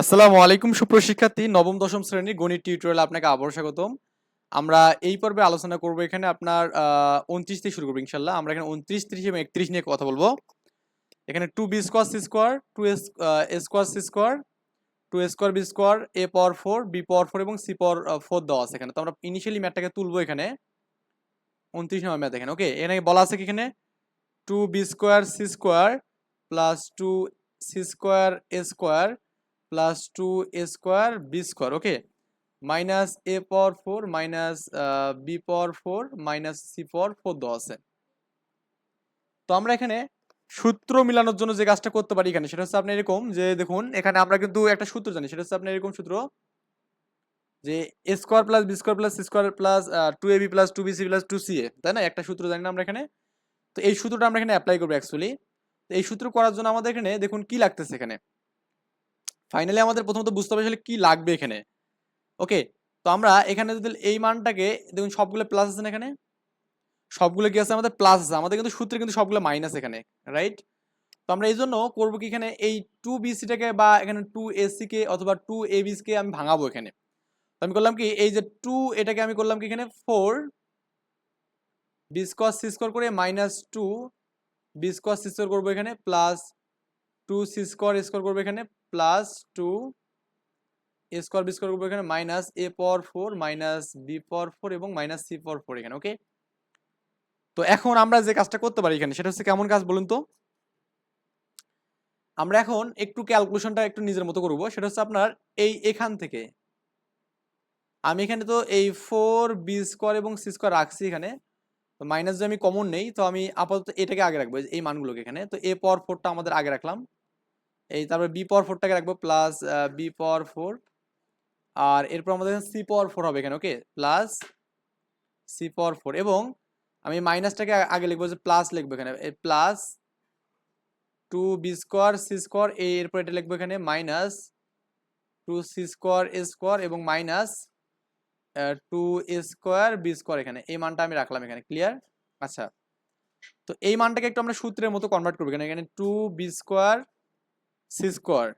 আসসালামু আলাইকুম সুপ্রশিক্ষার্থী নবম, দশম শ্রেণির গণিত টিউটোরিয়াল আপনাকে আবার স্বাগতম। আমরা এই পর্বে আলোচনা করব এখানে আপনার উনত্রিশ থেকে শুরু করব, ইনশাল্লাহ। আমরা এখানে উনত্রিশ, ত্রিশ এবং একত্রিশ নিয়ে কথা বলব। এখানে two B square C square two square C square two square B square A power four B power four এবং সি পাওয়ার ফোর দেওয়া আছে এখানে। তো আমরা ইনিশিয়ালি ম্যাথটাকে তুলবো এখানে। উনত্রিশ নম্বর ম্যাথ এখানে ওকে এখানে বলা আছে কি এখানে? Two B square C square plus two C square A square plus two A square B square okay minus A power four minus B power four minus C power four দেওয়া আছে। তো আমরা এখানে সূত্র মিলানোর জন্য যে কাজটা করতে পারি এখানে, সেটা হচ্ছে আপনার এরকম যে, দেখুন, এখানে আমরা কিন্তু একটা সূত্র জানি, সেটা হচ্ছে আপনার এরকম সূত্র যে A square plus B square plus C square plus two A B plus two B C plus two C A তাই না? একটা সূত্র জানি না আমরা এখানে। তো এই সূত্রটা আমরা এখানে অ্যাপ্লাই করব অ্যাকচুয়ালি তো এই সূত্র করার জন্য আমাদের এখানে, দেখুন, কি লাগতেছে এখানে? ফাইনালি আমাদের প্রথমত বুঝতে হবে আসলে কী লাগবে এখানে। ওকে তো আমরা এখানে যদি এই মানটাকে, দেখুন সবগুলো প্লাস আছে এখানে? সবগুলো কি আছে? আমাদের প্লাস আছে। আমাদের কিন্তু সূত্রে কিন্তু সবগুলো মাইনাস এখানে রাইট তো আমরা এই জন্য করব কি এখানে এই টু বিসিটাকে বা এখানে টু এসিকে অথবা টু এ বিসকে আমি ভাঙাবো এখানে। তো আমি করলাম কি? এই যে টু এটাকে আমি করলাম কি এখানে? Four B square C square করে minus two B square C square করব এখানে plus two C square square করব এখানে plus two A square B square করব এখানে minus A power four minus B power four এবং মাইনাস সি পাওয়ার ফোর এখানে okay তো এখন আমরা যে কাজটা করতে পারি এখানে, সেটা হচ্ছে কেমন কাজ বলুন তো? আমরা এখন একটু ক্যালকুলেশনটা একটু নিজের মতো করব, সেটা হচ্ছে আপনার এই এখান থেকে। আমি এখানে তো এই ফোর বি স্কোয়ার এবং সি স্কোয়ার রাখছি এখানে, তো মাইনাস যদি আমি কমন নেই, তো আমি আপাতত এটাকে আগে রাখব, এই মানগুলোকে এখানে, তো এ পাওয়ার ফোরটা আমাদের আগে রাখলাম। এই তারপরে বি পাওয়ার ফোরটাকে রাখব প্লাস বি পাওয়ার ফোর আর এরপর আমাদের সি পাওয়ার ফোর হবে এখানে okay plus C power four এবং আমি মাইনাসটাকে আগে লিখব যে প্লাস লিখব এখানে plus two B square C square এরপর এটা লিখব এখানে minus two C square A square এবং minus two A square B square এখানে, এই মানটা আমি রাখলাম এখানে ক্লিয়ার আচ্ছা তো এই মানটাকে একটু আমরা সূত্রের মতো কনভার্ট করব এখানে এখানে two B square C square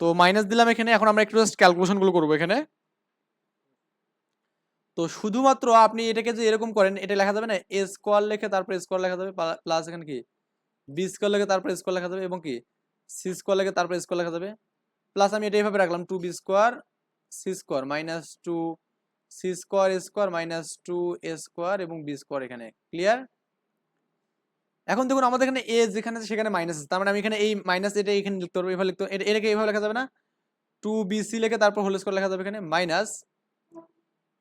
তো মাইনাস দিলাম এখানে, এখন আমরা একটু জাস্ট ক্যালকুলেশনগুলো করব এখানে। তো শুধুমাত্র আপনি এটাকে যে এরকম করেন, এটা লেখা যাবে না এ স্কোয়ার লিখে তারপর স্কোয়ার লেখা যাবে প্লাস এখানে কি? বি স্কোয়ার লেখে তারপর স্কোয়ার লেখা যাবে, এবং কি? সি স্কোয়ার লেখে তারপর স্কোয়ার লেখা যাবে। প্লাস আমি এটা এইভাবে রাখলাম two B square C square minus two C square square minus two A square এবং বি স্কোয়ার এখানে। ক্লিয়ার এখন দেখুন আমাদের এখানে এ যেখানে আছে সেখানে মাইনাস আছে। তার মানে আমি এখানে এই মাইনাস এটা এখানে লিখতে পারব। এভাবে লিখতে এটা এটাকে এইভাবে লেখা যাবে না? টু বি সি লিখে তারপর হোল স্কোয়ার লেখা যাবে এখানে। মাইনাস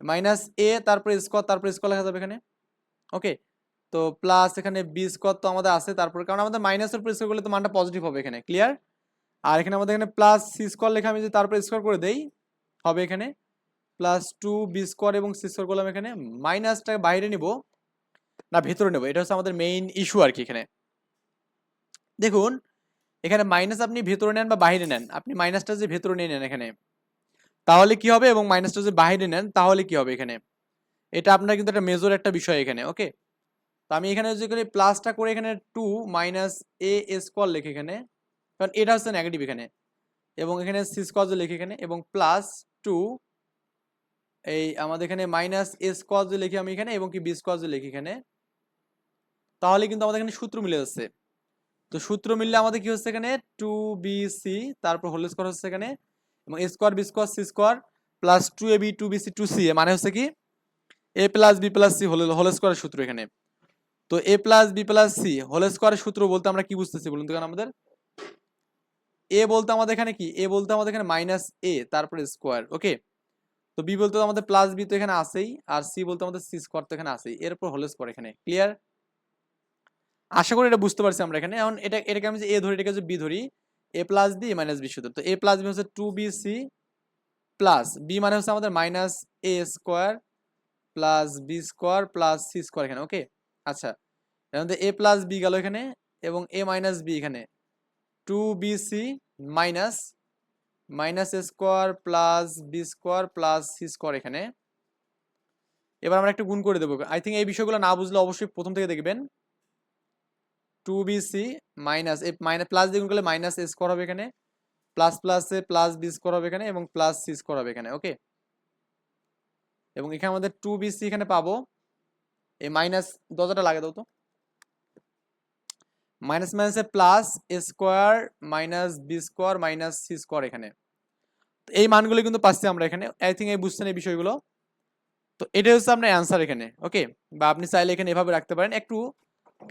মাইনাস এ তারপর স্কোয়ার তারপর স্কোয়ার লেখা যাবে এখানে। ওকে তো প্লাস এখানে বি স্কোয়ার তো আমাদের আছে। তারপর কারণ আমাদের মাইনাসের উপর স্কোয়ার করলে তো মানটা পজিটিভ হবে এখানে। ক্লিয়ার আর এখানে আমাদের এখানে প্লাস সি স্কোয়ার লেখা আমি যদি তারপর স্কোয়ার করে দেই, হবে এখানে। প্লাস টু বি স্কোয়ার এবং সি স্কোয়ার করলাম এখানে। মাইনাসটাকে বাইরে নিব। না, ভেতরে নেব। এটা হচ্ছে আমাদের মেইন ইস্যু আর কি এখানে। দেখুন, এখানে মাইনাস আপনি ভেতরে নেন বা বাইরে নেন। আপনি মাইনাসটা যে ভেতরে নিয়ে নেন এখানে, তাহলে কি হবে এবং মাইনাসটা যে বাইরে নেন, তাহলে কি হবে এখানে? এটা আপনার কিন্তু একটা মেজর একটা বিষয় এখানে ওকে তো আমি এখানে যদি করি প্লাসটা করে এখানে টু মাইনাস এ স্কোয়ার লিখে এখানে, কারণ এটা হচ্ছে নেগেটিভ এখানে। এবং এখানে সি স্কোয়ার লিখে এখানে, এবং প্লাস টু এই আমাদের এখানে মাইনাস এ স্কোয়ার লিখি আমি এখানে, এবং কি বি স্কোয়ার লিখি এখানে তাহলে কিন্তু আমাদের এখানে সূত্র মিলে যাচ্ছে। তো সূত্র মিললে আমাদের কি হচ্ছে এখানে? টু বি সি তারপর হোল স্কোয়ার হচ্ছে এখানে, এবং A square B square C square plus two A B two B C two C A মানে হচ্ছে কি? A plus B plus C whole whole স্কোয়ারের সূত্র এখানে। তো A plus B plus C whole স্কোয়ারের সূত্র বলতে আমরা কি বুঝতেছি বলুন তো আমাদের? এ বলতে আমাদের এখানে কি? এ বলতে আমাদের এখানে মাইনাস এ তারপরে স্কোয়ার ওকে তো বি বলতে আমাদের প্লাস বি তো এখানে আসেই আর সি বলতে আমাদের সি স্কোয়ার তো এখানে আসেই এরপর হোল স্কোয়ার এখানে ক্লিয়ার আশা করি এটা বুঝতে পারছি আমরা এখানে। এখন এটা, এটাকে আমি যে এ ধরি, এটাকে যে বি ধরি। A plus B minus B শুধু। তো এ প্লাস বি হচ্ছে two B C plus B মানে হচ্ছে আমাদের minus A square plus B square plus C square এখানে ওকে আচ্ছা। এখন এ প্লাস বি গেল এখানে এবং এ মাইনাস বি এখানে। Two B C minus minus A square plus B square plus C square এখানে। এবার আমরা একটু গুণ করে দেবো। আই থিঙ্ক এই বিষয়গুলো না বুঝলে অবশ্যই প্রথম থেকে দেখবেন। টু বি সি মাইনাস এই মাইনাস প্লাস দিয়ে গুণ করলে মাইনাস এ স্কোয়ার হবে এখানে প্লাস প্লাসে প্লাস বি স্কোয়ার হবে এখানে এবং প্লাস সি স্কোয়ার হবে এখানে ওকে এবং এখানে আমাদের টু বি সি এখানে পাবো, এই মাইনাস দরজাটা লাগে দাও তো। মাইনাস মাইনাসে plus A square minus B square minus C square এখানে। এই মানগুলো কিন্তু পাচ্ছি আমরা এখানে আই থিঙ্ক এই বুঝছেন এই বিষয়গুলো। তো এটা হচ্ছে আপনার অ্যান্সার এখানে ওকে বা আপনি চাইলে এখানে এভাবে রাখতে পারেন, একটু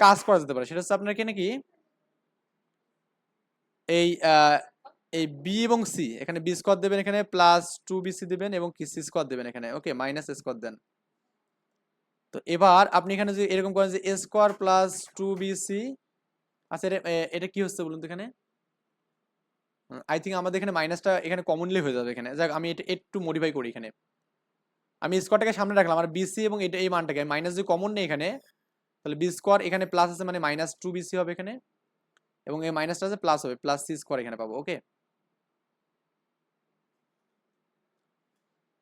কাজ করা যেতে পারে। সেটা হচ্ছে আপনার কি এই আহ, এই বি এবং সি এখানে বি স্কোয়ার দেবেন এখানে প্লাস টু বি সি দেবেন এবং কি সি স্কোয়ার দেবেন এখানে। ওকে মাইনাস স্কোয়ার দেন তো এবার আপনি এখানে যে এরকম করেন যে A square plus two B C আচ্ছা এটা এটা কি হচ্ছে বলুন তো এখানে? আই থিঙ্ক আমাদের এখানে মাইনাসটা এখানে কমনলি হয়ে যাবে এখানে। যাক আমি এটা একটু মডিফাই করি এখানে। আমি স্কোয়ারটাকে সামনে রাখলাম আর বিসি এবং এটা এই মানটাকে। মাইনাস যদি কমন নেই এখানে তাহলে বি স্কোয়ার এখানে প্লাস আছে মানে মাইনাস টু বিসি হবে এখানে, এবং এই মাইনাসটা আছে প্লাস হবে প্লাস সি স্কোয়ার এখানে পাবো ওকে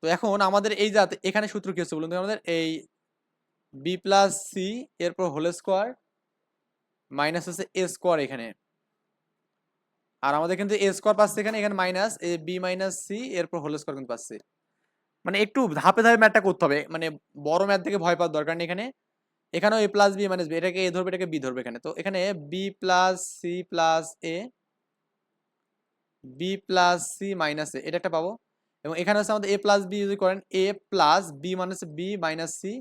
তো এখন আমাদের এই যাতে এখানে সূত্র কি হচ্ছে বলুন আমাদের এই বি প্লাস সি এরপর হোল স্কোয়ার মাইনাস হচ্ছে এ স্কোয়ার এখানে। আর আমাদের কিন্তু এ স্কোয়ার পাচ্ছে এখানে এখানে minus A B minus C এরপর হোল স্কোয়ার কিন্তু পাচ্ছে। মানে একটু ধাপে ধাপে ম্যাথটা করতে হবে মানে বড় ম্যাথ থেকে ভয় পাওয়ার দরকার নেই এখানে। এখানেও A plus B minus B এটাকে এ ধরবে, এটাকে বি ধরবে এখানে। তো এখানে B plus C plus A B plus C minus A এটা একটা পাবো। এবং এখানে হচ্ছে আমাদের এ প্লাস বি যদি করেন এ প্লাস বি হচ্ছে B minus C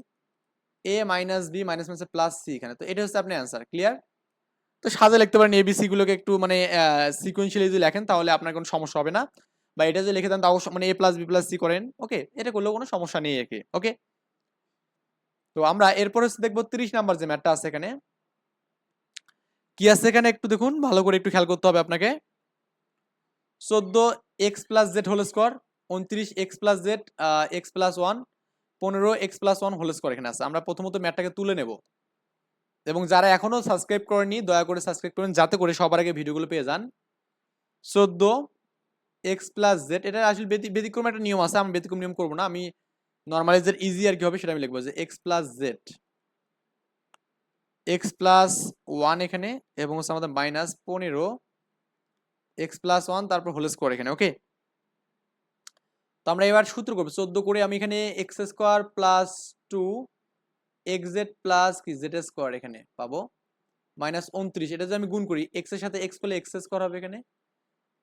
A minus B minus মানে প্লাস সি এখানে। তো এটা হচ্ছে আপনার অ্যান্সার ক্লিয়ার তো সাজে লিখতে পারেন এবিসি গুলোকে একটু মানে সিকুয়েন্সিয়ালি যদি লেখেন, তাহলে আপনার কোনো সমস্যা হবে না। বা এটা যদি লিখে দেন, তাও মানে A plus B plus C করেন ওকে এটা করলেও কোনো সমস্যা নেই একে ওকে তো আমরা এরপরে দেখব তিরিশ নাম্বার যে ম্যাটটা আছে এখানে। কি আছে এখানে একটু দেখুন, ভালো করে একটু খেয়াল করতে হবে আপনাকে। চোদ্দ X plus Z whole square উনত্রিশ X plus Z X plus one পনেরো X plus one whole square এখানে আছে। আমরা প্রথমত ম্যাটটাকে তুলে নেব। এবং যারা এখনও সাবস্ক্রাইব করেনি দয়া করে সাবস্ক্রাইব করেন, যাতে করে সবার আগে ভিডিওগুলো পেয়ে যান। চোদ্দ এক্স প্লাস জেড এটা আসলে ব্যতি- ব্যতিক্রম একটা নিয়ম আছে, আমি ব্যতিক্রম নিয়ম করব না। আমি নর্মালি যে ইজি আর কি হবে সেটা আমি লিখব যে X plus Z X plus one এখানে এবং হচ্ছে আমাদের মাইনাস পনেরো। এক্স প্লাস ওয়ান তারপর হোল স্কোয়ার এখানে ওকে তো আমরা এবার সূত্র করব। চোদ্দ করে আমি এখানে X square plus two X Z plus কি? জেড স্কোয়ার এখানে পাবো। মাইনাস উনত্রিশ, এটা যদি আমি গুণ করি এক্সের সাথে এক্স করলে এক্স স্কোয়ার হবে এখানে।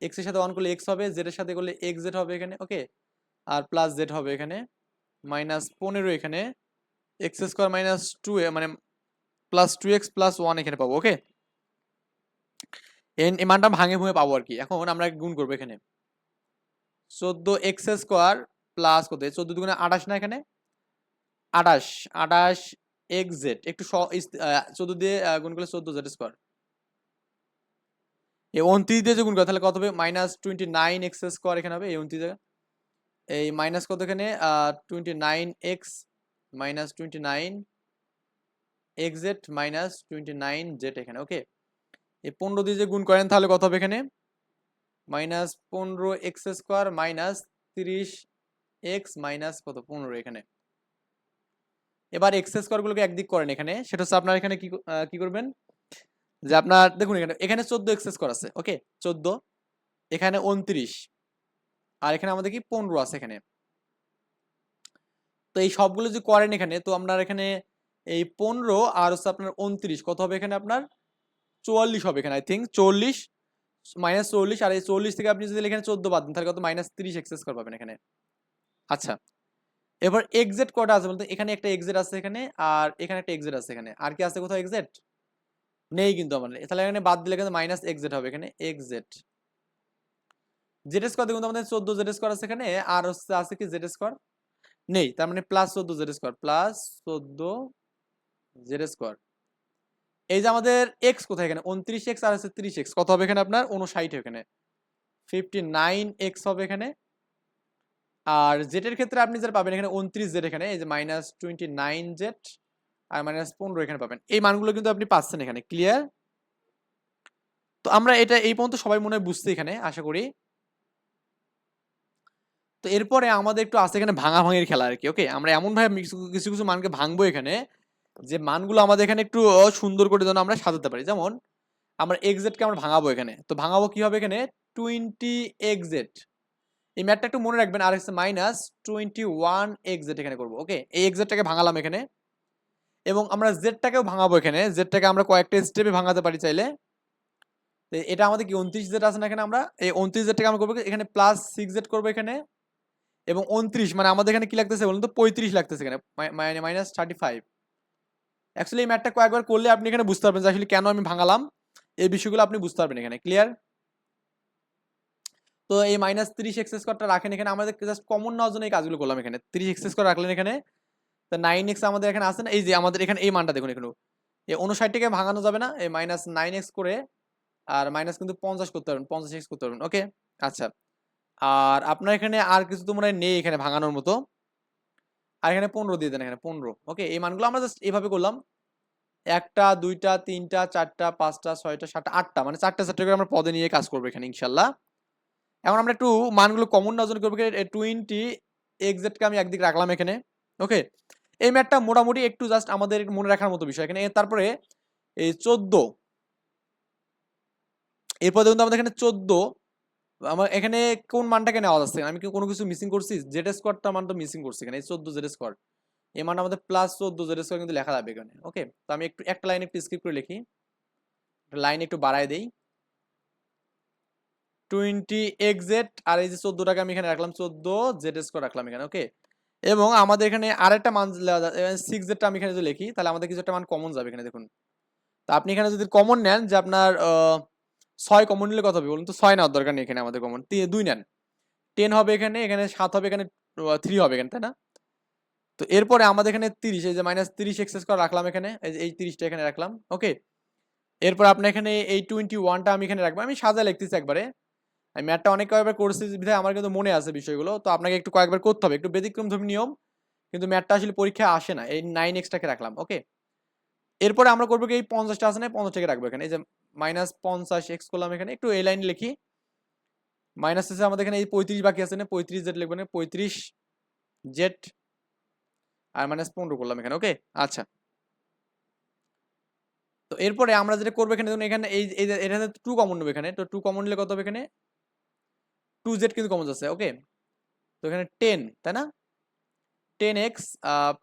এক্সের সাথে ওয়ান করলে এক্স হবে জেড এর সাথে করলে এক্স জেড হবে এখানে ওকে আর প্লাস জেড হবে এখানে। মাইনাস পনেরো এখানে এক্স স্কোয়ার মাইনাস টু মানে plus two X plus one এখানে পাবো ওকে এই মানটা ভাঙে ভুঙে পাবো আর কি, এখন আমরা গুণ করব এখানে। চোদ্দ এক্স স্কোয়ার প্লাস কত? চোদ্দ দুগুণে আঠাশ না এখানে? আঠাশ আঠাশ এক্স জেড একটু চোদ্দ দিয়ে গুণ করলে চোদ্দ জেড স্কোয়ার এই উনত্রিশ দিয়ে যে গুণ করে, তাহলে কত হবে? Minus twenty nine X square এখানে হবে, এই উনত্রিশ এই মাইনাস কত এখানে twenty nine X minus twenty nine X Z minus twenty nine Z এখানে ওকে এই পনেরো দিয়ে যে গুণ করেন তাহলে কত হবে এখানে? মাইনাস পনেরো এক্স স্কোয়ার মাইনাস তিরিশ এক্স মাইনাস কত? পনেরো এখানে। এবার এক্স স্কোয়ার গুলোকে একদিক করেন এখানে, সেটা হচ্ছে আপনার এখানে কি ক- কি করবেন? যে আপনার, দেখুন এখানে এখানে চোদ্দ এক্স স্কোয়ার আছে ওকে চোদ্দ, এখানে উনত্রিশ। আর এখানে আমাদের কি পনেরো আছে এখানে। তো এই সবগুলো যদি করেন এখানে, তো আপনার এখানে এই পনেরো আর হচ্ছে আপনার উনত্রিশ, কত হবে এখানে আপনার? চুয়াল্লিশ হবে এখানে আই থিঙ্ক চল্লিশ মাইনাস চল্লিশ আর এই চল্লিশ থেকে আপনি যদি এখানে চোদ্দ বাদ দেন, তাহলে কত? মাইনাস তিরিশ এক্সেস স্কোয়ার পাবেন এখানে। আচ্ছা এবার এক্সেট কটা আছে বলতে এখানে একটা এক্সেট আছে এখানে, আর এখানে একটা এক্সেট আছে এখানে। আর কি আছে কোথাও এক্সেট নেই কিন্তু আমার তাহলে এখানে বাদ দিলে কিন্তু মাইনাস এক্সেট হবে এখানে এক্সেট জেড স্কোয়ার দেখুন আমাদের চোদ্দ জেড স্কোয়ার আছে এখানে, আর হচ্ছে আছে কি জেড স্কোয়ার নেই, তার মানে প্লাস চোদ্দ জেড স্কোয়ার প্লাস চোদ্দ জেড স্কোয়ার এই যে আমাদের এক্স কোথায় এখানে? উনত্রিশ এক্স আর আছে ত্রিশ এক্স কত হবে এখানে আপনার? উনষাট এখানে। ফিফটি নাইন এক্স হবে এখানে। আর জেটের ক্ষেত্রে আপনি যেটা পাবেন এখানে উনত্রিশ জেড এখানে, এই যে মাইনাস টোয়েন্টি নাইন জেড আর মাইনাস পনেরো এখানে পাবেন। এই মানগুলো কিন্তু আপনি পাচ্ছেন এখানে ক্লিয়ার তো আমরা এটা এই পর্যন্ত সবাই মনে হয় বুঝতে এখানে, আশা করি। তো এরপরে আমাদের একটু আছে এখানে ভাঙা ভাঙের খেলা আর কি ওকে আমরা এমন ভাবে কিছু- কিছু মানকে ভাঙবো এখানে যে মানগুলো আমাদের এখানে একটু সুন্দর করে যেন আমরা সাজাতে পারি। যেমন আমরা এক্সেটকে আমরা ভাঙাবো এখানে। তো ভাঙাবো কি হবে এখানে? টোয়েন্টি এক্সেট এই ম্যাটটা একটু মনে রাখবেন, আর হচ্ছে মাইনাস টোয়েন্টি ওয়ান এক্সেট এখানে করব ওকে এই এক্সেটটাকে ভাঙালাম এখানে। এবং আমরা জেডটাকেও ভাঙাবো এখানে। জেডটাকে আমরা কয়েকটা স্টেপে ভাঙাতে পারি চাইলে। এটা আমাদের কি, উনত্রিশ জেড আছে না এখানে আমরা? এই উনত্রিশ জেডটাকে আমরা করব এখানে প্লাস সিক্স জেড করব এখানে। এবং উনত্রিশ মানে আমাদের এখানে কি লাগতেছে বলুন তো? পঁয়ত্রিশ লাগতেছে এখানে মানে মাইনাস থার্টি ফাইভ অ্যাকচুয়ালি এই ম্যাথটা কয়েকবার করলে আপনি এখানে বুঝতে পারবেন যে আসলে কেন আমি ভাঙালাম। এই বিষয়গুলো আপনি বুঝতে পারবেন এখানে ক্লিয়ার তো এই মাইনাস তিরিশ এক্স স্কোয়ারটা রাখেন এখানে, আমাদের জাস্ট কমন নেওয়ার জন্য এই কাজগুলো করলাম এখানে। তিরিশ এক্স স্কোয়ার রাখলেন এখানে, তো নাইন এক্স আমাদের এখানে আছে না? এই যে আমাদের এখানে এই মানটা দেখুন এখানে এই অনুষাটটিকে ভাঙানো যাবে না, এই মাইনাস নাইন এক্স করে আর মাইনাস কিন্তু পঞ্চাশ করতে পারবেন, পঞ্চাশ এক্স করতে পারবেন ওকে আচ্ছা। আর আপনার এখানে আর কিছু তো মনে হয় নেই এখানে ভাঙানোর মতো। আর এখানে পনেরো দিয়ে দেন এখানে, পনেরো। ওকে, এই মানগুলো আমরা জাস্ট এইভাবে করলাম। একটা, দুইটা, তিনটা, চারটা, পাঁচটা, ছয়টা, সাতটা, আটটা মানে চারটা চারটা করে আমরা পদে নিয়ে কাজ করব এখানে, ইনশাল্লাহ। এখন আমরা একটু মানগুলো কমন নজন করব টোয়েন্টি এক্সেটকে আমি একদিকে রাখলাম এখানে, ওকে? এই ম্যাটটা মোটামুটি একটু জাস্ট আমাদের মনে রাখার মতো বিষয় এখানে। তারপরে এই চোদ্দ। এরপর দেখুন আমাদের এখানে চোদ্দ। আমার এখানে কোন মানটাকে নেওয়া যাচ্ছে? আমি কি কোনো কিছু মিসিং করছি? জেড স্কোয়ারটা মান তো মিসিং করছি এখানে চোদ্দ জেড স্কোয়ার এই মানটা আমাদের প্লাস চোদ্দ জেড স্কোয়ার কিন্তু লেখা যাবে এখানে ওকে তো আমি একটু, একটা লাইন একটু স্কিপ করে লিখি। লাইন একটু বাড়ায় দেই। টোয়েন্টি এক্সেট আর এই যে চোদ্দোটাকে আমি এখানে রাখলাম, চোদ্দ জেড স্কোয়ার রাখলাম এখানে ওকে এবং আমাদের এখানে আরেকটা মান সিক্স জেডটা আমি এখানে যদি লিখি, তাহলে আমাদের কিছু একটা মান কমন যাবে এখানে, দেখুন। তা আপনি এখানে যদি কমন নেন যে আপনার ছয় কমন নিলে হবে বলুন তো? ছয় নেওয়ার দরকার নেই এখানে আমাদের কমন দুই নেন। টেন হবে এখানে এখানে সাত হবে, এখানে থ্রি হবে এখানে, তাই না? তো এরপরে আমাদের এখানে তিরিশ, এই যে মাইনাস তিরিশ এক্সেস করে রাখলাম এখানে, এই তিরিশটা এখানে রাখলাম ওকে এরপর আপনার এখানে এই টোয়েন্টি ওয়ানটা আমি এখানে রাখব। আমি সাজা লিখতেছি একবারে। আমি ম্যাথটা অনেক কয়েকবার করছি বিধায় আমার কিন্তু মনে আছে বিষয়গুলো। তো আপনাকে একটু কয়েকবার করতে হবে। একটু ব্যতিক্রম ধর্মী নিয়ম, কিন্তু ম্যাথটা আসলে পরীক্ষায় আসে না। এই নাইন এক্সটাকে রাখলাম ওকে এরপরে আমরা করব কি এই পঞ্চাশটা আছে না পঞ্চাশটাকে রাখব এখানে। এই যে মাইনাস পঞ্চাশ এক্স করলাম এখানে। একটু এই লাইন লিখি। মাইনাস আছে আমাদের এখানে এই পঁয়ত্রিশ বাকি আছে না? পঁয়ত্রিশ জেড লিখবেন পঁয়ত্রিশ জেড আর মাইনাস পনেরো করলাম এখানে। ওকে? আচ্ছা। তো এরপরে আমরা যেটা করব এখানে, দেখুন এখানে এই এখানে টু কমন নেব এখানে। তো টু কমন নিলে কত হবে এখানে? টু জেড কিন্তু কমন যাচ্ছে ওকে? তো এখানে টেন তাই না? টেন এক্স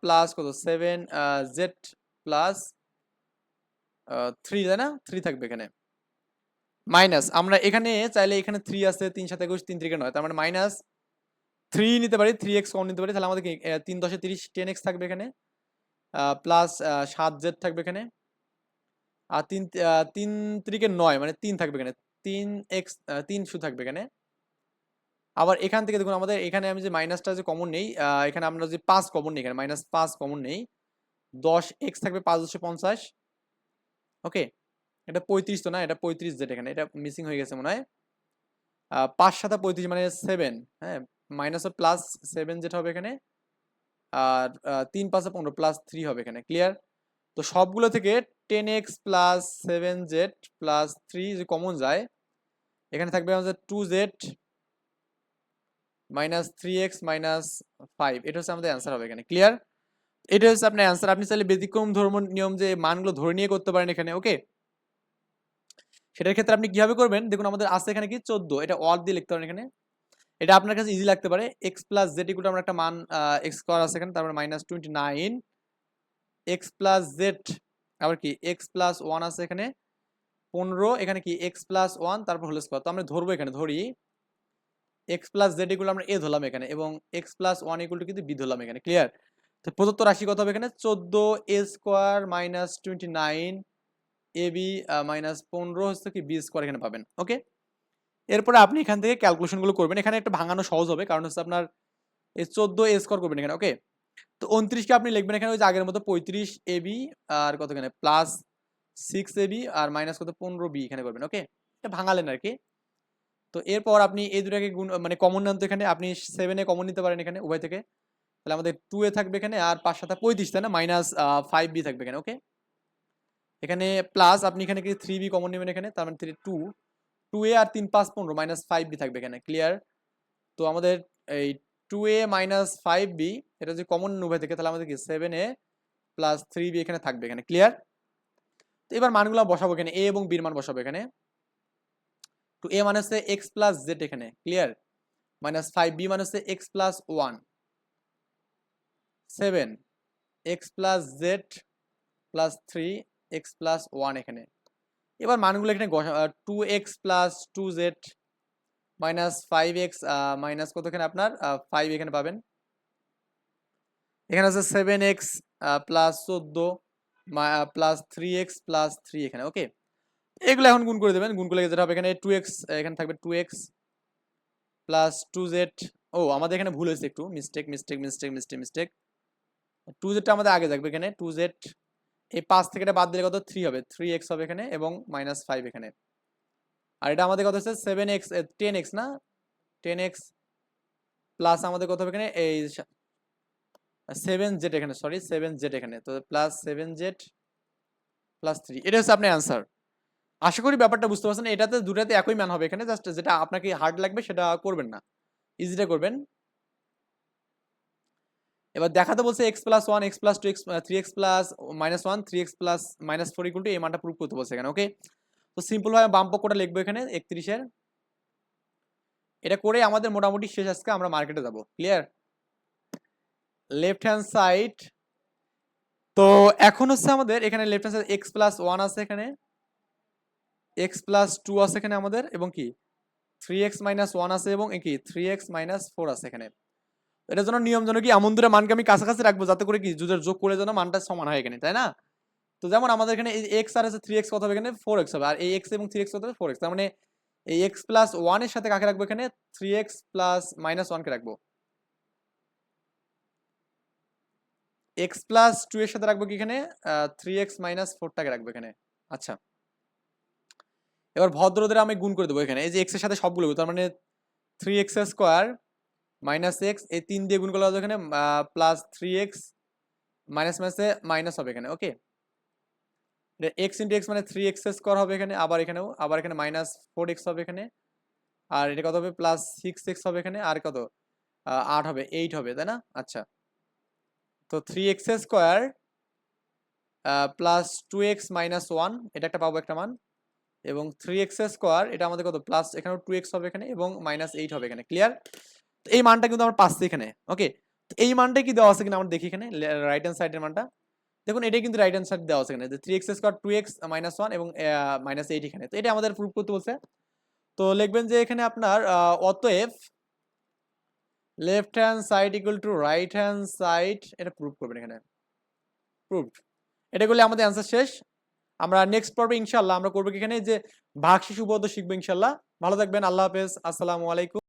প্লাস কত? সেভেন জেড প্লাস থ্রি তাই না? থ্রি থাকবে এখানে। মাইনাস আমরা এখানে চাইলে এখানে থ্রি আছে, তিন সাথে একুশ, তিন থেকে নয়। তার মানে মাইনাস থ্রি নিতে পারি থ্রি এক্স কমন নিতে পারি, তাহলে আমাদের তিন, দশে তিরিশ টেন এক্স থাকবে এখানে। প্লাস সাত জেড থাকবে এখানে। আর তিন তিন তিরিকে নয় মানে তিন থাকবে এখানে। তিন এক্স তিন শু থাকবে এখানে। আবার এখান থেকে দেখুন, আমাদের এখানে আমি যে মাইনাসটা যে কমন নেই এখানে আমরা যে পাঁচ কমন নেই এখানে মাইনাস পাঁচ কমন নেই। দশ এক্স থাকবে পাঁচ দশে পঞ্চাশ। ওকে? এটা পঁয়ত্রিশ তো না? এটা পঁয়ত্রিশ জেড এখানে। এটা মিসিং হয়ে গেছে মনে হয়। পাঁচ সাথে পঁয়ত্রিশ মানে সেভেন হ্যাঁ? মাইনাস প্লাস সেভেন জেড হবে এখানে। আর তিন পাঁচে পনেরো প্লাস থ্রি হবে এখানে ক্লিয়ার তো সবগুলো থেকে ten X plus seven Z plus three যে কমন যায়, এখানে থাকবে আমাদের two Z minus three X minus five এটা হচ্ছে আমাদের অ্যান্সার হবে এখানে ক্লিয়ার এটা হচ্ছে আপনার অ্যান্সার আপনি চাইলে ব্যতিক্রম ধর্ম নিয়ম যে মানগুলো ধরে নিয়ে করতে পারেন এখানে ওকে সেটার ক্ষেত্রে আপনি কীভাবে করবেন? দেখুন, আমাদের আছে এখানে কি? চোদ্দ। এটা অল দিয়ে লিখতে পারেন এখানে। এটা আপনার কাছে ইজি লাগতে পারে। এক্স প্লাস জেড ইকুয়াল আমরা একটা মান এক্স করা আছে এখানে তারপরে minus twenty nine X plus Z আবার কি? এক্স প্লাস ওয়ান আছে এখানে। পনেরো, এখানে কি? এক্স প্লাস ওয়ান তারপর হোল স্কোয়ার তো আমরা ধরবো এখানে, ধরি। এক্স প্লাস জেড ইকুয়াল আমরা এ ধরলাম এখানে, এবং X plus one equal to কিন্তু বি ধরলাম এখানে ক্লিয়ার তো প্রদত্ত রাশি কত হবে এখানে? চোদ্দ A square minus twenty nine A B minus পনেরো হচ্ছে কি বি স্কোয়ার এখানে পাবেন ওকে এরপরে আপনি এখান থেকে ক্যালকুলেশনগুলো করবেন। এখানে একটা ভাঙানো সহজ হবে, কারণ হচ্ছে আপনার এই চোদ্দ এ স্কোয়ার করবেন এখানে ওকে তো উনত্রিশকে আপনি লিখবেন এখানে ওই যে আগের মতো পঁয়ত্রিশ এ বি আর কত এখানে? প্লাস সিক্স এ বি আর মাইনাস কত? পনেরো বি এখানে করবেন ওকে এটা ভাঙালেন আর কি। তো এরপর আপনি এই দুটাকে গুণ মানে কমন নেন তো এখানে, আপনি সেভেনে কমন নিতে পারেন এখানে, উভয় থেকে। তাহলে আমাদের টু এ থাকবে এখানে আর পাঁচ সাথে পঁয়ত্রিশ, তাই না? মাইনাস ফাইভ বি থাকবে এখানে ওকে এখানে প্লাস আপনি এখানে কি থ্রি বি কমন নেবেন এখানে, তার মানে থ্রি টু টু এ আর তিন পাঁচ পনেরো মাইনাস ফাইভ বি থাকবে এখানে ক্লিয়ার তো আমাদের এই two A minus five B এটা যদি কমন উভয় থেকে, তাহলে আমাদের কি? Seven A plus three B এখানে থাকবে এখানে ক্লিয়ার তো এবার মানগুলো বসাবো এখানে এ এবং বির মান বসাবো এখানে। টু এ মানে হচ্ছে এক্স প্লাস জেড এখানে ক্লিয়ার মাইনাস ফাইভ বি মানে হচ্ছে X plus one seven, X plus Z plus three, X plus one এখানে। এবার মানগুলো এখানে two X plus two Z minus five X minus কত এখানে আপনার? ফাইভ এখানে পাবেন। এখানে আছে সেভেন এক্স প্লাস চোদ্দ প্লাস থ্রি এক্স, প্লাস থ্রি এখানে, ওকে? এগুলো এখন গুণ করে দেবেন। গুণ করলে যেটা হবে এখানে টু এক্স এখানে থাকবে two X plus two Z. ও, আমাদের এখানে ভুল হয়েছে একটু। Mistake mistake mistake mistake mistake. Two জেডটা আমাদের আগে থাকবে এখানে টু জেড এই পাঁচ থেকে বাদ দিলে কত? থ্রি হবে। থ্রি এক্স হবে এখানে এবং মাইনাস ফাইভ এখানে। আর এটা আমাদের কত হচ্ছে? সেভেন এক্স টেন এক্স না? টেন এক্স প্লাস আমাদের কত হবে এখানে? এই সেভেন জেড এখানে সরি সেভেন জেড এখানে। তো plus seven Z plus three এটা হচ্ছে আপনার অ্যান্সার আশা করি ব্যাপারটা বুঝতে পারছেন। এটাতে দুটাতে একই ম্যান হবে এখানে। জাস্ট যেটা আপনাকে হার্ড লাগবে সেটা করবেন না। ইজিটা করবেন। এবার দেখাতে বলছে X plus one X plus two X three X plus minus one three X plus minus four equal to এই মানটা প্রুভ করতে বলছে এখানে ওকে তো সিম্পল ভাবে বাম পক্ষটা লিখব এখানে, একত্রিশের। এটা করে আমাদের মোটামুটি শেষ আজকে আমরা মার্কেটে যাব ক্লিয়ার লেফট হ্যান্ড সাইড তো এখন হচ্ছে আমাদের এখানে left hand side X plus one আছে এখানে এক্স প্লাস টু আছে এখানে আমাদের, এবং কি? থ্রি এক্স মাইনাস ওয়ান আছে এবং কি? থ্রি এক্স মাইনাস ফোর আছে এখানে। এটার যেন নিয়ম যেন কি, এমন দুটো মানকে আমি কাছাকাছি রাখব যাতে করে কি যুদের যোগ করে যেন মানটা সমান হয় এখানে, তাই না? তো যেমন আমাদের এখানে এক্স আর আছে থ্রি এক্স কত হবে এখানে? ফোর এক্স হবে। আর এই এক্স এবং থ্রি এক্স কত হবে? ফোর এক্স তার মানে এই এক্স প্লাস ওয়ানের সাথে কাকে রাখব এখানে? থ্রি এক্স প্লাস মাইনাস ওয়ানকে রাখব। এক্স প্লাস টু এর সাথে রাখব কি এখানে? থ্রি এক্স মাইনাস ফোরটাকে রাখব এখানে। আচ্ছা। এবার ভদ্রদের আমি গুণ করে দেবো এখানে। এই যে এক্সের সাথে সবগুলো, তার মানে three X square minus X, এই তিন দিয়ে গুণ করলে হবে এখানে প্লাস থ্রি এক্স মাইনাস মাইনাসে মাইনাস হবে এখানে ওকে এক্স ইন্টু এক্স মানে থ্রি এক্স স্কোয়ার হবে এখানে, আবার এখানেও, আবার এখানে মাইনাস ফোর এক্স হবে এখানে, আর এটা কত হবে? প্লাস সিক্স এক্স হবে এখানে, আর কত? আট হবে এইট হবে, তাই না? আচ্ছা। তো three X square plus two X minus one এটা একটা পাবো একটা মান, এবং থ্রি এক্স স্কোয়ার এটা আমাদের কত? প্লাস এখানেও টু এক্স হবে এখানে, এবং মাইনাস এইট হবে এখানে ক্লিয়ার এই মানটা কিন্তু আমরা পাচ্ছি এখানে ওকে এই মানটা কি দেওয়া আছে কিনা আমরা দেখি এখানে রাইট হ্যান্ড সাইডের মানটা। দেখুন, এটাই কিন্তু রাইট হ্যান্ড সাইড দেওয়া আছে এখানে three X square two X minus one এবং মাইনাস এইট এখানে। তো এটা আমাদের প্রুভ করতে বলছে। তো লিখবেন যে এখানে আপনার অতএব left hand side equal to right hand side এটা প্রুভ করবেন এখানে। প্রুভড এটা করলে আমাদের অ্যান্সার শেষ। আমরা নেক্সট পর্বে ইনশাল্লাহ আমরা করব এখানে? যে ভাগ শিশু শিখব ইনশাল্লাহ ভালো থাকবেন, আল্লাহ হাফেজ। আসসালামু আলাইকুম।